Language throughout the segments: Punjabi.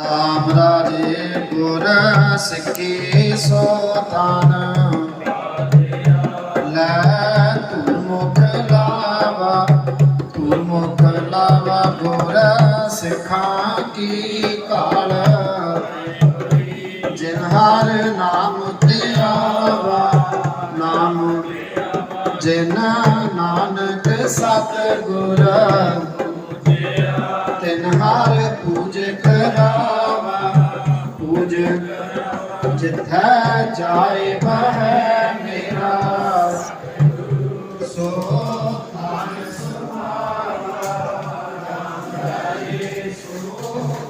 ਰਾਮ ਰਾਜੇ ਗੁਰ ਸਿੱਖੀ ਸੋ ਤਨ ਲੈ ਤੁਰ ਮੁਖ ਲਾਵਾ, ਤੂੰ ਮੁਖ ਲਾਵਾ ਗੁਰ ਸਿੱਖਾਂ ਕੀ ਕਾਲ। ਜਿਨ ਹਰ ਨਾਮ ਤੇ ਆਵਾ, ਨਾਮ ਜਿਨ ਨਾਨਕ ਸਤ ਗੁਰ ਤਿਨ ਹਰ ਰਹਾਵਾ ਪੂਜ ਜਿੱਥੈ ਜਾਏ ਬਹਿ ਮੇਰਾ ਸੋ ਤਨ ਸੁਭਾਵਾ ਜਾਏ ਸੋ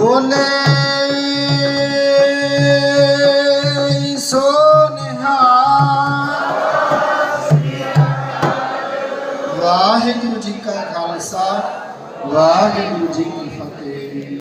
ਬੋਲੇ ਸੋ ਵਾਹਿਗੁਰੂ ਜੀ ਕਾ ਖਾਲਸਾ ਵਾਹਿਗੁਰੂ ਜੀ ਕੀ ਫਤਿਹ।